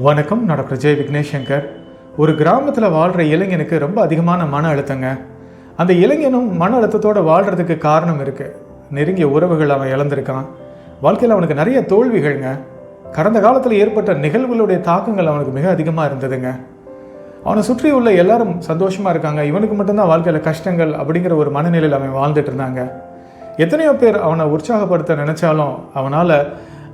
வணக்கம் நான் டாக்டர் ஜெய் விக்னேஷ் சங்கர் ஒரு கிராமத்தில் வாழ்கிற இளைஞனுக்கு ரொம்ப அதிகமான மன அழுத்தங்க. அந்த இளைஞனும் மன அழுத்தத்தோடு வாழ்கிறதுக்கு காரணம் இருக்குது நெருங்கிய உறவுகள் அவன் இழந்திருக்கான். வாழ்க்கையில் அவனுக்கு நிறைய தோல்விகள்ங்க. கடந்த காலத்தில் ஏற்பட்ட நிகழ்வுகளுடைய தாக்கங்கள் அவனுக்கு மிக அதிகமாக இருந்ததுங்க. அவனை சுற்றி உள்ள எல்லாரும் சந்தோஷமாக இருக்காங்க. இவனுக்கு மட்டும்தான் வாழ்க்கையில் கஷ்டங்கள் அப்படிங்கிற ஒரு மனநிலையில் அவன் வாழ்ந்துட்டு இருந்தாங்க. எத்தனையோ பேர் அவனை உற்சாகப்படுத்த நினச்சாலும் அவனால்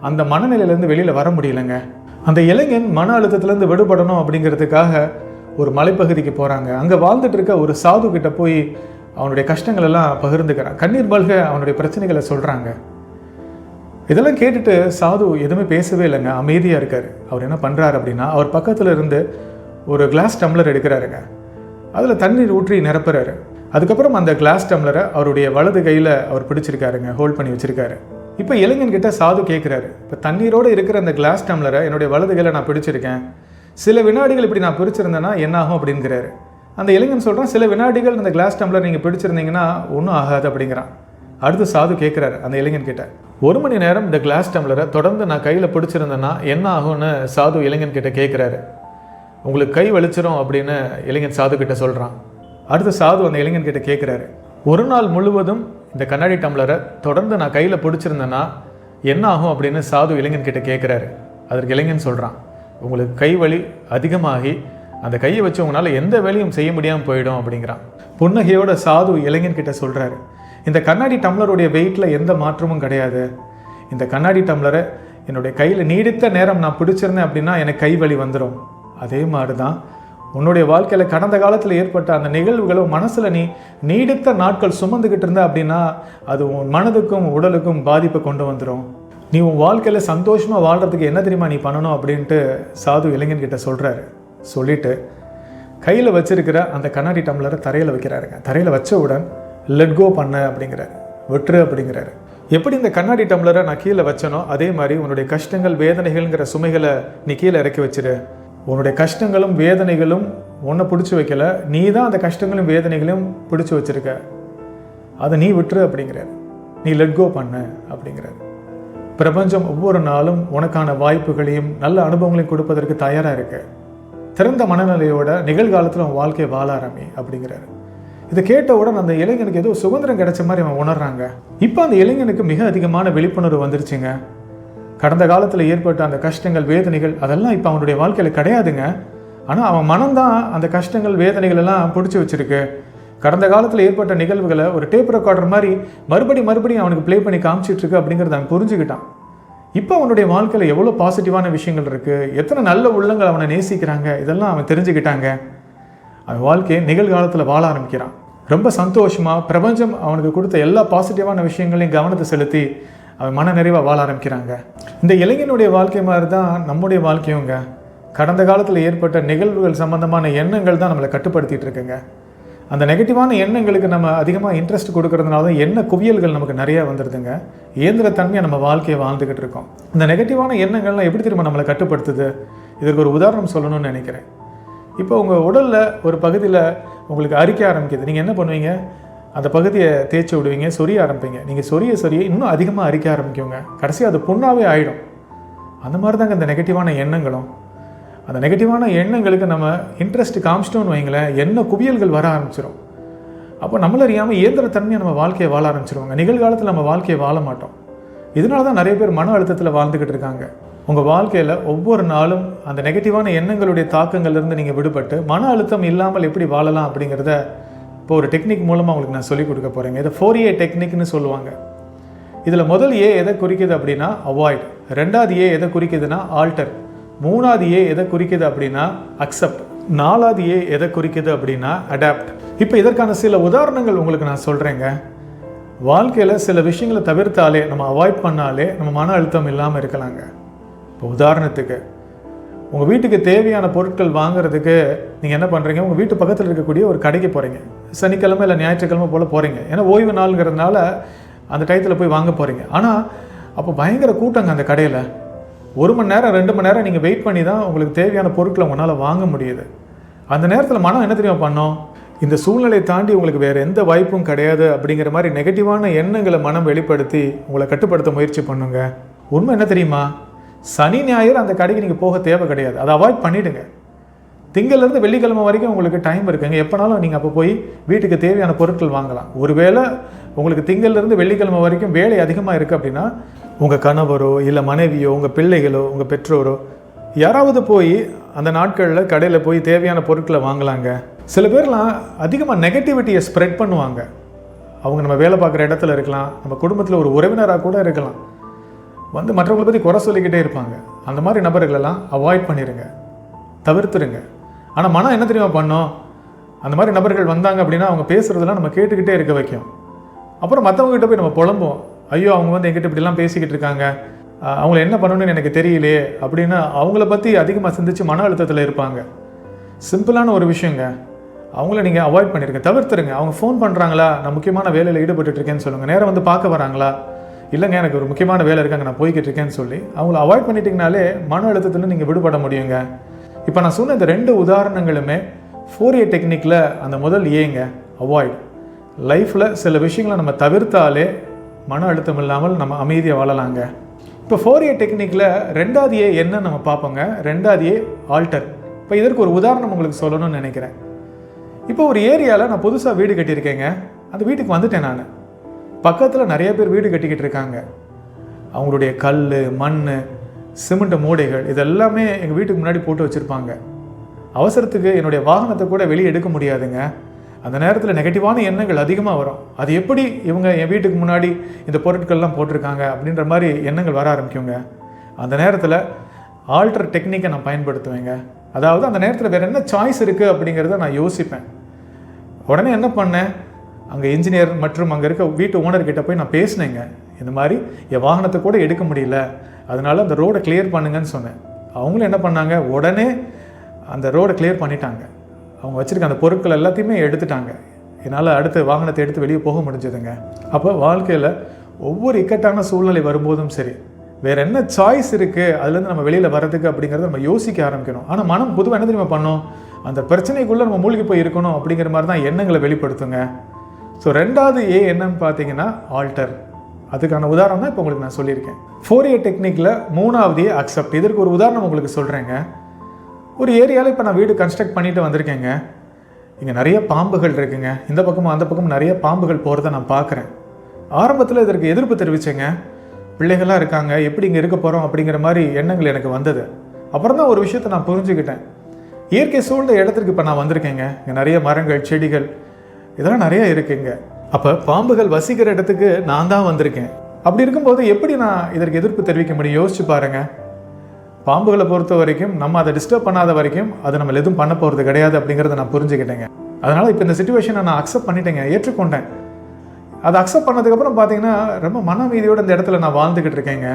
அந்த மனநிலையிலேருந்து வெளியில் வர முடியலங்க. அந்த இளைஞன் மன அழுத்தத்திலேருந்து விடுபடணும் அப்படிங்கிறதுக்காக ஒரு மலைப்பகுதிக்கு போகிறாங்க அங்கே வாழ்ந்துட்டு இருக்க ஒரு சாது கிட்ட போய் அவனுடைய கஷ்டங்கள் எல்லாம் பகிர்ந்துக்கிறான். கண்ணீர் பல்க அவனுடைய பிரச்சனைகளை சொல்கிறாங்க இதெல்லாம் கேட்டுட்டு சாது எதுவுமே பேசவே இல்லைங்க. அமைதியாக இருக்கார். அவர் என்ன பண்ணுறாரு அப்படின்னா அவர் பக்கத்தில் இருந்து ஒரு கிளாஸ் டம்ளர் எடுக்கிறாருங்க. அதில் தண்ணீர் ஊற்றி நிரப்புறாரு. அதுக்கப்புறம் அந்த கிளாஸ் டம்ளரை அவருடைய வலது கையில் அவர் பிடிச்சிருக்காருங்க. ஹோல்ட் பண்ணி வச்சுருக்காரு. இப்போ இளைஞன்கிட்ட சாது கேட்குறாரு இப்போ தண்ணீரோடு இருக்கிற அந்த கிளாஸ் டம்ளரை என்னுடைய வலதுகளை நான் பிடிச்சிருக்கேன். சில வினாடிகள் இப்படி நான் பிடிச்சிருந்தேன்னா என்ன ஆகும் அப்படிங்கிறாரு. அந்த இளைஞன் சொல்கிறான் சில வினாடிகள் அந்த கிளாஸ் டம்ளர் நீங்கள் பிடிச்சிருந்தீங்கன்னா ஒன்றும் ஆகாது அப்படிங்கிறான். அடுத்து சாது கேட்குறாரு அந்த இளைஞன் கிட்ட. ஒரு மணி நேரம் இந்த கிளாஸ் டம்ளரை தொடர்ந்து நான் கையில் பிடிச்சிருந்தேன்னா என்ன ஆகும்னு சாது இளைஞன் கிட்ட கேட்குறாரு உங்களுக்கு கை வலிச்சிரும் அப்படின்னு இளைஞன் சாது கிட்ட சொல்கிறான் அடுத்து சாது அந்த இளைஞன் கிட்ட கேட்குறாரு ஒரு நாள் முழுவதும் இந்த கண்ணாடி டம்ளரை தொடர்ந்து நான் கையில் பிடிச்சிருந்தேன்னா என்ன ஆகும் அப்படின்னு சாது இளைஞன்கிட்ட கேட்குறாரு அதற்கு இளைஞன் சொல்கிறான் உங்களுக்கு கை வலி அதிகமாகி அந்த கையை வச்சு உங்களால் எந்த வேலையும் செய்ய முடியாமல் போயிடும் அப்படிங்கிறான். புன்னகையோட சாது இளைஞன்கிட்ட சொல்கிறாரு இந்த கண்ணாடி டம்ளருடைய வெயிட்டில் எந்த மாற்றமும் கிடையாது. இந்த கண்ணாடி டம்ளரை என்னுடைய கையில் நீடித்த நேரம் நான் பிடிச்சிருந்தேன் அப்படின்னா எனக்கு கை வலி வந்துடும் அதே மாதிரி தான் உன்னுடைய வாழ்க்கையில் கடந்த காலத்தில் ஏற்பட்ட அந்த நிகழ்வுகளை மனசில் நீ நீடித்த நாட்கள் சுமந்துக்கிட்டு இருந்த அப்படின்னா அது உன் மனதுக்கும் உடலுக்கும் பாதிப்பை கொண்டு வந்துடும் நீ உன் வாழ்க்கையில் சந்தோஷமாக வாழ்கிறதுக்கு என்ன தெரியுமா நீ பண்ணணும் அப்படின்ட்டு சாது இளைஞன்கிட்ட சொல்கிறாரு சொல்லிட்டு கையில் வச்சிருக்கிற அந்த கண்ணாடி டம்ளரை தரையில் வைக்கிறாருங்க. தரையில் வச்சவுடன் லெட் கோ பண்ண அப்படிங்கிறாரு. வெற்று அப்படிங்கிறாரு. எப்படி இந்த கண்ணாடி டம்ளரை நான் கீழே வச்சனோ அதே மாதிரி உன்னுடைய கஷ்டங்கள் வேதனைகள்ங்கிற சுமைகளை நீ கீழே இறக்கி வச்சிரு. உன்னுடைய கஷ்டங்களும் வேதனைகளும் உன்னை பிடிச்சி வைக்கல. நீ தான் அந்த கஷ்டங்களும் வேதனைகளையும் பிடிச்சி வச்சிருக்க. அதை நீ விட்டுரு அப்படிங்கிறார். நீ லெட் கோ பண்ண அப்படிங்கிறாரு. பிரபஞ்சம் ஒவ்வொரு நாளும் உனக்கான வாய்ப்புகளையும் நல்ல அனுபவங்களையும் கொடுப்பதற்கு தயாராக இருக்கு. திறந்த மனநிலையோட நிகழ்காலத்தில் உன் வாழ்க்கையை வாழ ஆரம்பி அப்படிங்கிறாரு. இதை கேட்டவுடன் அந்த இளைஞனுக்கு ஏதோ சுதந்திரம் கிடைச்ச மாதிரி அவன் உணர்றாங்க. இப்போ அந்த இளைஞனுக்கு மிக அதிகமான விழிப்புணர்வு வந்துருச்சுங்க. கடந்த காலத்தில் ஏற்பட்ட அந்த கஷ்டங்கள் வேதனைகள் அதெல்லாம் இப்போ அவனுடைய வாழ்க்கையில் கிடையாதுங்க. ஆனால் அவன் மனம்தான் அந்த கஷ்டங்கள் வேதனைகள் எல்லாம் பிடிச்சி வச்சிருக்கு. கடந்த காலத்தில் ஏற்பட்ட நிகழ்வுகளை ஒரு டேப் ரெக்கார்டர் மாதிரி மறுபடி மறுபடியும் அவனுக்கு ப்ளே பண்ணி காமிச்சிட்ருக்கு அப்படிங்கிறத அவன் புரிஞ்சுக்கிட்டான். இப்போ அவனுடைய வாழ்க்கையில் எவ்வளோ பாசிட்டிவான விஷயங்கள் இருக்குது எத்தனை நல்ல உள்ளங்கள் அவனை நேசிக்கிறாங்க? இதெல்லாம் அவன் தெரிஞ்சுக்கிட்டாங்க. அவன் வாழ்க்கையை நிகழ்காலத்தில் வாழ ஆரம்பிக்கிறான். ரொம்ப சந்தோஷமாக பிரபஞ்சம் அவனுக்கு கொடுத்த எல்லா பாசிட்டிவான விஷயங்களையும் கவனத்தை செலுத்தி அவன் மன நிறைவாக வாழ ஆரம்பிக்கிறாங்க. இந்த இளைஞனுடைய வாழ்க்கை மாதிரி தான் நம்முடைய வாழ்க்கையுங்க. கடந்த காலத்தில் ஏற்பட்ட நிகழ்வுகள் சம்பந்தமான எண்ணங்கள் தான் நம்மளை கட்டுப்படுத்திட்டு இருக்குங்க. அந்த நெகட்டிவான எண்ணங்களுக்கு நம்ம அதிகமாக இன்ட்ரெஸ்ட் கொடுக்கறதுனால தான் எண்ண குவியல்கள் நமக்கு நிறையா வந்துடுதுங்க இயந்திரத்தன்மையாக நம்ம வாழ்க்கையை வாழ்ந்துக்கிட்டு இருக்கோம். இந்த நெகட்டிவான எண்ணங்கள்லாம் எப்படி திரும்ப நம்மளை கட்டுப்படுத்துது? இதற்கு ஒரு உதாரணம் சொல்லணும்னு நினைக்கிறேன். இப்போ உங்கள் உடலில் ஒரு பகுதியில் உங்களுக்கு அரிக்க ஆரம்பிக்குது. நீங்கள் என்ன பண்ணுவீங்க? அந்த பகுதியை தேய்ச்சி விடுவீங்க சொரிய ஆரம்பிப்பீங்க. நீங்கள் சொரிய சொரிய இன்னும் அதிகமாக அரிக்க ஆரம்பிக்குங்க. கடைசி அது புண்ணாவே ஆகிடும் அந்த மாதிரி தாங்க இந்த நெகட்டிவான எண்ணங்களும். அந்த நெகட்டிவான எண்ணங்களுக்கு நம்ம இன்ட்ரெஸ்ட் காமிச்சிட்டோம்னு வைங்களேன் என்ன குவியல்கள் வர ஆரம்பிச்சிடும் அப்போ நம்மள அறியாமல் இயந்திரத்தன்மையாக நம்ம வாழ்க்கையை வாழ ஆரம்பிச்சிருவாங்க. நிகழ்காலத்தில் நம்ம வாழ்க்கையை வாழ மாட்டோம். இதனால தான் நிறைய பேர் மன அழுத்தத்தில் வாழ்ந்துக்கிட்டு இருக்காங்க. உங்கள் வாழ்க்கையில் ஒவ்வொரு நாளும் அந்த நெகட்டிவான எண்ணங்களுடைய தாக்கங்கள்லேருந்து நீங்கள் விடுபட்டு மன அழுத்தம் இல்லாமல் எப்படி வாழலாம் அப்படிங்கிறத இப்போ ஒரு டெக்னிக் மூலமாக உங்களுக்கு நான் சொல்லிக் கொடுக்க போகிறேங்க இதை ஃபோர் ஏ டெக்னிக்னு சொல்லுவாங்க. இதில் முதல் ஏ எதை குறிக்குது அப்படின்னா அவாய்ட் ரெண்டாவது ஏ எதை குறிக்குதுன்னா ஆல்டர் மூணாவது ஏ எதை குறிக்குது அப்படின்னா அக்செப்ட் நாலாவது ஏ எதை குறிக்குது அப்படின்னா அடாப்ட் இப்போ இதற்கான சில உதாரணங்கள் உங்களுக்கு நான் சொல்கிறேங்க வாழ்க்கையில் சில விஷயங்களை தவிர்த்தாலே நம்ம அவாய்ட் பண்ணாலே நம்ம மன அழுத்தம் இல்லாமல் இருக்கலாங்க. இப்போ உதாரணத்துக்கு உங்கள் வீட்டுக்கு தேவையான பொருட்கள் வாங்குறதுக்கு நீங்கள் என்ன பண்ணுறீங்க உங்கள் வீட்டு பக்கத்தில் இருக்கக்கூடிய ஒரு கடைக்கு போகிறீங்க சனிக்கிழமை இல்லை ஞாயிற்றுக்கிழமை போல் போகிறீங்க ஏன்னா ஓய்வு நாளுங்கிறதுனால அந்த டயத்தில் போய் வாங்க போகிறீங்க ஆனால் அப்போ பயங்கர கூட்டங்க அந்த கடையில். ஒரு மணி நேரம் ரெண்டு மணி நேரம் நீங்கள் வெயிட் பண்ணி தான் உங்களுக்கு தேவையான பொருட்களை உங்களால் வாங்க முடியுது. அந்த நேரத்தில் மனம் என்ன தெரியுமா பண்ணோம்? இந்த சூழ்நிலையை தாண்டி உங்களுக்கு வேறு எந்த வாய்ப்பும் கிடையாது அப்படிங்கிற மாதிரி நெகட்டிவான எண்ணங்களை மனம் வெளிப்படுத்தி உங்களை கட்டுப்படுத்த முயற்சி பண்ணுங்க. உண்மை என்ன தெரியுமா? சனி ஞாயிறு அந்த கடைக்கு நீங்கள் போக தேவை கிடையாது. அதை அவாய்ட் பண்ணிவிடுங்க திங்கள்லேருந்து வெள்ளிக்கிழமை வரைக்கும் உங்களுக்கு டைம் இருக்குங்க எப்போனாலும் நீங்கள் அப்போ போய் வீட்டுக்கு தேவையான பொருட்கள் வாங்கலாம். ஒருவேளை உங்களுக்கு திங்கள்லேருந்து வெள்ளிக்கிழமை வரைக்கும் வேலை அதிகமாக இருக்குது அப்படின்னா உங்கள் கணவரோ இல்லை மனைவியோ உங்கள் பிள்ளைகளோ உங்கள் பெற்றோரோ யாராவது போய் அந்த நாட்களில் கடையில் போய் தேவையான பொருட்களை வாங்கலாங்க. சில பேர்லாம் அதிகமாக நெகட்டிவிட்டியை ஸ்ப்ரெட் பண்ணுவாங்க. அவங்க நம்ம வேலை பார்க்குற இடத்துல இருக்கலாம். நம்ம குடும்பத்தில் ஒரு உறவினராக கூட இருக்கலாம். வந்து மற்றவங்களை பற்றி குறை சொல்லிக்கிட்டே இருப்பாங்க. அந்த மாதிரி நபர்களெல்லாம் அவாய்ட் பண்ணிடுங்க தவிர்த்துருங்க. ஆனால் மனம் என்ன தெரியுமா பண்ணோம்? அந்த மாதிரி நபர்கள் வந்தாங்க அப்படின்னா அவங்க பேசுகிறதெல்லாம் நம்ம கேட்டுக்கிட்டே இருக்க வைக்கும். அப்புறம் மற்றவங்ககிட்ட போய் நம்ம புலம்போம் ஐயோ அவங்க வந்து எங்கிட்ட இப்படிலாம் பேசிக்கிட்டு இருக்காங்க. அவங்கள என்ன பண்ணணும்னு எனக்கு தெரியலையே அப்படின்னு அவங்கள பற்றி அதிகமாக சிந்திச்சு மன அழுத்தத்தில் இருப்பாங்க. சிம்பிளான ஒரு விஷயங்க. அவங்கள நீங்கள் அவாய்ட் பண்ணிடுங்க தவிர்த்துருங்க. அவங்க ஃபோன் பண்ணுறாங்களா நான் முக்கியமான வேலையில் ஈடுபட்டுருக்கேன்னு சொல்லுங்கள் நேரம் வந்து பார்க்க வராங்களா? இல்லைங்க எனக்கு ஒரு முக்கியமான வேலை இருக்காங்க நான் போய்கிட்டு இருக்கேன்னு சொல்லி. அவங்கள அவாய்ட் பண்ணிட்டீங்கனாலே மன அழுத்தத்தில் நீங்கள் விடுபட முடியுங்க. இப்போ நான் சொன்ன இந்த ரெண்டு உதாரணங்களுமே ஃபோரிய டெக்னிக்கில் அந்த முதல் ஏங்க அவாய்ட் லைஃப்பில் சில விஷயங்களை நம்ம தவிர்த்தாலே மன அழுத்தம் இல்லாமல் நம்ம அமைதியாக வாழலாங்க. இப்போ ஃபோரிய டெக்னிக்கில் ரெண்டாவது ஏ என்ன நம்ம பார்ப்போங்க. ரெண்டாவது ஏ ஆல்டர் இப்போ இதற்கு ஒரு உதாரணம் உங்களுக்கு சொல்லணும்னு நினைக்கிறேன். இப்போ ஒரு ஏரியாவில் நான் புதுசாக வீடு கட்டியிருக்கேங்க. அந்த வீட்டுக்கு வந்துட்டேன் நான். பக்கத்தில் நிறைய பேர் வீடு கட்டிக்கிட்டு இருக்காங்க. அவங்களுடைய கல் மண் சிமெண்ட் மூடைகள் இதெல்லாமே எங்கள் வீட்டுக்கு முன்னாடி போட்டு வச்சுருப்பாங்க. அவசரத்துக்கு என்னுடைய வாகனத்தை கூட வெளியே எடுக்க முடியாதுங்க. அந்த நேரத்தில் நெகட்டிவான எண்ணங்கள் அதிகமாக வரும். அது எப்படி இவங்க என் வீட்டுக்கு முன்னாடி இந்த பொருட்கள்லாம் போட்டிருக்காங்க அப்படின்ற மாதிரி எண்ணங்கள் வர ஆரம்பிக்குங்க. அந்த நேரத்தில் ஆல்டர் டெக்னிக்கை நான் பயன்படுத்துவேங்க. அதாவது அந்த நேரத்தில் வேறு என்ன சாய்ஸ் இருக்குது அப்படிங்கிறத நான் யோசிப்பேன். உடனே என்ன பண்ணேன்? அங்கே இன்ஜினியர் மற்றும் அங்கே இருக்க வீட்டு ஓனர்கிட்ட போய் நான் பேசினேங்க. இந்த மாதிரி என் வாகனத்தை கூட எடுக்க முடியல. அதனால் அந்த ரோடை கிளியர் பண்ணுங்கன்னு சொன்னேன். அவங்களும் என்ன பண்ணாங்க? உடனே அந்த ரோடை கிளியர் பண்ணிட்டாங்க. அவங்க வச்சுருக்க அந்த பொருட்கள் எல்லாத்தையுமே எடுத்துட்டாங்க. என்னால் அடுத்த வாகனத்தை எடுத்து வெளியே போக முடிஞ்சதுங்க. அப்போ வாழ்க்கையில் ஒவ்வொரு இக்கட்டான சூழ்நிலை வரும்போதும் சரி வேறு என்ன சாய்ஸ் இருக்குது அதுலேருந்து நம்ம வெளியில் வர்றதுக்கு அப்படிங்கிறத நம்ம யோசிக்க ஆரம்பிக்கணும். ஆனால் மனம் பொதுவாக என்ன தெரியுமா பண்ணோம்? அந்த பிரச்சனைக்குள்ளே நம்ம மூழ்கி போய் இருக்கணும் அப்படிங்கிற மாதிரி தான் எண்ணங்களை வெளிப்படுத்துங்க. ஸோ ரெண்டாவது ஏ என்னன்னு பார்த்தீங்கன்னா ஆல்டர் அதுக்கான உதாரணம் தான் இப்போ உங்களுக்கு நான் சொல்லியிருக்கேன். ஃபோர் ஏ டெக்னிக்கில் மூணாவது ஏ அக்செப்ட் இதற்கு ஒரு உதாரணம் உங்களுக்கு சொல்கிறேங்க ஒரு ஏரியாவில் இப்போ நான் வீடு கன்ஸ்ட்ரக்ட் பண்ணிட்டு வந்திருக்கேங்க. இங்கே நிறைய பாம்புகள் இருக்குங்க. இந்த பக்கமும் அந்த பக்கமும் நிறைய பாம்புகள் போகிறத நான் பார்க்குறேன். ஆரம்பத்தில் இதற்கு எதிர்ப்பு தெரிவித்தேங்க பிள்ளைகள்லாம் இருக்காங்க. எப்படி இங்கே இருக்க போகிறோம் அப்படிங்கிற மாதிரி எண்ணங்கள் எனக்கு வந்தது. அப்புறம் தான் ஒரு விஷயத்தை நான் புரிஞ்சுக்கிட்டேன். இயற்கை சூழ்ந்த இடத்துக்கு இப்போ நான் வந்திருக்கேங்க. இங்கே நிறைய மரங்கள் செடிகள் இதெல்லாம் நிறைய இருக்குங்க. அப்போ பாம்புகள் வசிக்கிற இடத்துக்கு நான் தான் வந்திருக்கேன். அப்படி இருக்கும்போது எப்படி நான் இதற்கு எதிர்ப்பு தெரிவிக்க முடியும்? யோசிச்சு பாருங்கள் பாம்புகளை பொறுத்த வரைக்கும் நம்ம அதை டிஸ்டர்ப் பண்ணாத வரைக்கும் அது நம்ம எதுவும் பண்ண போகிறது கிடையாது அப்படிங்கிறத நான் புரிஞ்சுக்கிட்டேங்க. அதனால் இப்போ இந்த சுச்சுவேஷனை நான் அக்செப்ட் பண்ணிட்டேங்க ஏற்றுக்கொண்டேன். அதை அக்செப்ட் பண்ணதுக்கப்புறம் பார்த்தீங்கன்னா ரொம்ப மனவீதியோடு இந்த இடத்துல நான் வாழ்ந்துக்கிட்டு இருக்கேங்க.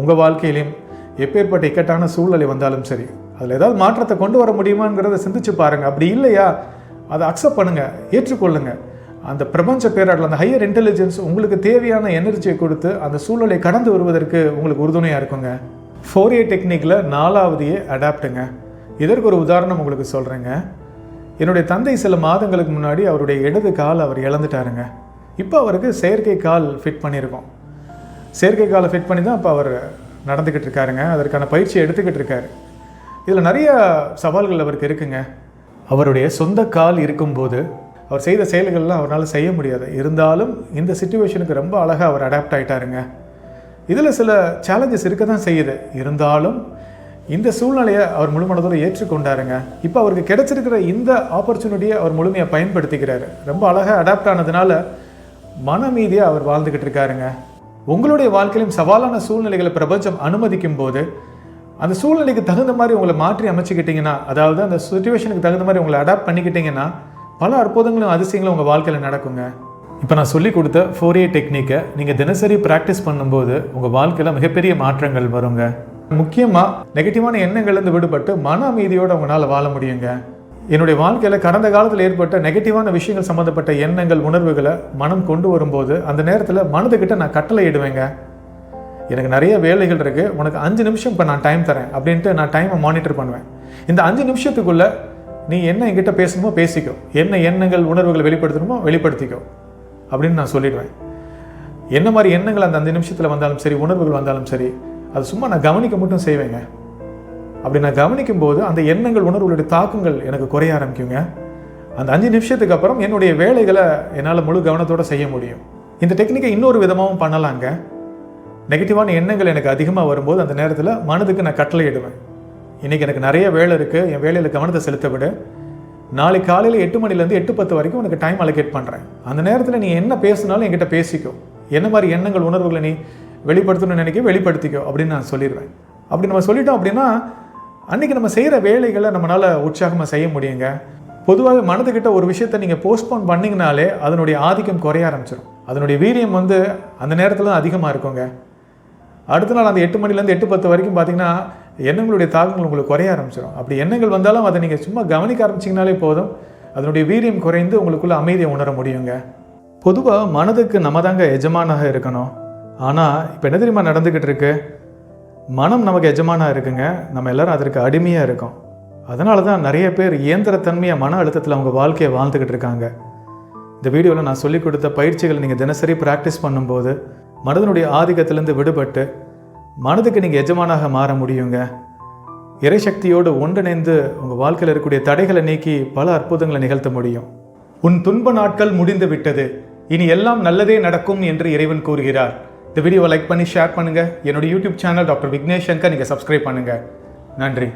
உங்கள் வாழ்க்கையிலையும் எப்பேற்பட்ட இக்கட்டான சூழ்நிலை வந்தாலும் சரி அதில் ஏதாவது மாற்றத்தை கொண்டு வர முடியுமாங்கிறத சிந்திச்சு பாருங்கள் அப்படி இல்லையா? அதை அக்செப்ட் பண்ணுங்கள் ஏற்றுக்கொள்ளுங்க. அந்த பிரபஞ்ச பேராடல் அந்த ஹையர் இன்டெலிஜென்ஸ் உங்களுக்கு தேவையான எனர்ஜியை கொடுத்து அந்த சூழலை கடந்து வருவதற்கு உங்களுக்கு உறுதுணையாக இருக்குங்க. ஃபோரியர் டெக்னிக்கில் நாலாவதையே அடாப்டுங்க அடாப்ட்டுங்க இதற்கு ஒரு உதாரணம் உங்களுக்கு சொல்கிறேங்க என்னுடைய தந்தை சில மாதங்களுக்கு முன்னாடி அவருடைய இடது கால் அவர் இழந்துட்டாருங்க. இப்போ அவருக்கு செயற்கை கால் ஃபிட் பண்ணியிருக்கோம். செயற்கை காலை ஃபிட் பண்ணி தான் இப்போ அவர் நடந்துக்கிட்டு இருக்காருங்க. அதற்கான பயிற்சி எடுத்துக்கிட்டு இருக்காரு. இதில் நிறைய சவால்கள் அவருக்கு இருக்குங்க. அவருடைய சொந்த கால் இருக்கும்போது அவர் செய்த செயல்கள்லாம் அவரால் செய்ய முடியாது. இருந்தாலும் இந்த சுச்சுவேஷனுக்கு ரொம்ப அழகாக அவர் அடாப்ட் ஆகிட்டாருங்க இதில் சில சேலஞ்சஸ் இருக்க தான் செய்யுது. இருந்தாலும் இந்த சூழ்நிலையை அவர் முழுமனதோடு ஏற்றுக்கொண்டாருங்க. இப்போ அவருக்கு கிடைச்சிருக்கிற இந்த ஆப்பர்ச்சுனிட்டியை அவர் முழுமையாக பயன்படுத்திக்கிறாரு. ரொம்ப அழகாக அடாப்ட் ஆனதுனால மனமீதியாக அவர் வாழ்ந்துக்கிட்டு இருக்காருங்க. உங்களுடைய வாழ்க்கையிலும் சவாலான சூழ்நிலைகளை பிரபஞ்சம் அனுமதிக்கும் போது அந்த சூழ்நிலைக்கு தகுந்த மாதிரி உங்களை மாற்றி அமைச்சுக்கிட்டீங்கன்னா அதாவது அந்த சுச்சுவேஷனுக்கு தகுந்த மாதிரி உங்களை அடாப்ட் பண்ணிக்கிட்டீங்கன்னா பல அற்புதங்களும் அதிசயங்களும் உங்கள் வாழ்க்கையில் நடக்குங்க. இப்போ நான் சொல்லி கொடுத்த ஃபோர் ஏ டெக்னிக்கை நீங்கள் தினசரி ப்ராக்டிஸ் பண்ணும்போது உங்கள் வாழ்க்கையில் மிகப்பெரிய மாற்றங்கள் வருங்க. முக்கியமாக நெகட்டிவான எண்ணங்கள்லேருந்து விடுபட்டு மன அமைதியோடு உங்களால் வாழ முடியுங்க. என்னுடைய வாழ்க்கையில் கடந்த காலத்தில் ஏற்பட்ட நெகட்டிவான விஷயங்கள் சம்மந்தப்பட்ட எண்ணங்கள் உணர்வுகளை மனம் கொண்டு வரும்போது அந்த நேரத்தில் மனதுக்கிட்ட நான் கட்டளை இடுவேங்க எனக்கு நிறைய வேலைகள் இருக்குது உனக்கு அஞ்சு நிமிஷம் இப்போ நான் டைம் தரேன் அப்படின்ட்டு நான் டைமை மானிட்டர் பண்ணுவேன். இந்த அஞ்சு நிமிஷத்துக்குள்ளே நீ என்ன என்கிட்ட பேசணுமோ பேசிக்கோ. என்ன எண்ணங்கள் உணர்வுகளை வெளிப்படுத்தணுமோ வெளிப்படுத்திக்கோ அப்படின்னு நான் சொல்லிடுவேன். என்ன மாதிரி எண்ணங்கள் அந்த அஞ்சு நிமிஷத்தில் வந்தாலும் சரி உணர்வுகள் வந்தாலும் சரி அது சும்மா நான் கவனிக்க மட்டும் செய்வேங்க. அப்படி நான் கவனிக்கும் போது அந்த எண்ணங்கள் உணர்வுகளுடைய தாக்கங்கள் எனக்கு குறைய ஆரம்பிக்குங்க. அந்த அஞ்சு நிமிஷத்துக்கு அப்புறம் என்னுடைய வேலைகளை என்னால் முழு கவனத்தோடு செய்ய முடியும். இந்த டெக்னிக்கை இன்னொரு விதமாகவும் பண்ணலாங்க. நெகட்டிவான எண்ணங்கள் எனக்கு அதிகமாக வரும்போது அந்த நேரத்தில் மனதுக்கு நான் கட்டளை இடுவேன் இன்றைக்கி எனக்கு நிறைய வேலை இருக்குது என் வேலையில் கவனத்தை செலுத்த விடு நாளை காலையில் எட்டு மணிலேருந்து எட்டு பத்து வரைக்கும் உனக்கு டைம் அலோகேட் பண்ணுறேன் அந்த நேரத்தில் நீ என்ன பேசினாலும் என்கிட்ட பேசிக்கோ. என்ன மாதிரி எண்ணங்கள் உணர்வுகளை நீ வெளிப்படுத்தணும்னு நினைக்க வெளிப்படுத்திக்கோ அப்படின்னு நான் சொல்லிடுவேன். அப்படி நம்ம சொல்லிட்டோம் அப்படின்னா அன்றைக்கி நம்ம செய்கிற வேலைகளை நம்மளால் உற்சாகமாக செய்ய முடியுங்க. பொதுவாக மனதுக்கிட்ட ஒரு விஷயத்தை நீங்கள் போஸ்ட்போன் பண்ணிங்கனாலே அதனுடைய ஆதிக்கம் குறைய ஆரம்பிச்சிடும் அதனுடைய வீரியம் வந்து அந்த நேரத்தில் தான் அதிகமாக இருக்குங்க. அடுத்த நாள் அந்த எட்டு மணிலேருந்து எட்டு பத்து வரைக்கும் பார்த்தீங்கன்னா எண்ணங்களுடைய தாக்கங்கள் உங்களுக்கு குறைய ஆரம்பிச்சிடும் அப்படி எண்ணங்கள் வந்தாலும் அதை நீங்கள் சும்மா கவனிக்க ஆரம்பிச்சிங்கனாலே போதும். அதனுடைய வீரியம் குறைந்து உங்களுக்குள்ள அமைதியை உணர முடியுங்க. பொதுவாக மனதுக்கு நம்ம தாங்க எஜமானாக இருக்கணும். ஆனால் இப்போ என்ன தெரியுமா நடந்துக்கிட்டு இருக்கு? மனம் நமக்கு எஜமானாக இருக்குங்க. நம்ம எல்லாரும் அதற்கு அடிமையாக இருக்கோம். அதனால தான் நிறைய பேர் இயந்திரத்தன்மையை மன அழுத்தத்தில் அவங்க வாழ்க்கையை வாழ்ந்துக்கிட்டு இருக்காங்க. இந்த வீடியோவில் நான் சொல்லிக் கொடுத்த பயிற்சிகளை நீங்கள் தினசரி ப்ராக்டிஸ் பண்ணும்போது மனதனுடைய ஆதிக்கத்திலேருந்து விடுபட்டு மனதுக்கு நீங்கள் எஜமானாக மாற முடியுங்க. இறைசக்தியோடு ஒன்றிணைந்து உங்கள் வாழ்க்கையில் இருக்கக்கூடிய தடைகளை நீக்கி பல அற்புதங்களை நிகழ்த்த முடியும். உன் துன்ப நாட்கள் முடிந்து விட்டது. இனி எல்லாம் நல்லதே நடக்கும் என்று இறைவன் கூறுகிறார். இந்த வீடியோவை லைக் பண்ணி ஷேர் பண்ணுங்கள் என்னுடைய YouTube channel doctor Vignesh Shankar நீங்கள் சப்ஸ்கிரைப் பண்ணுங்கள் நன்றி.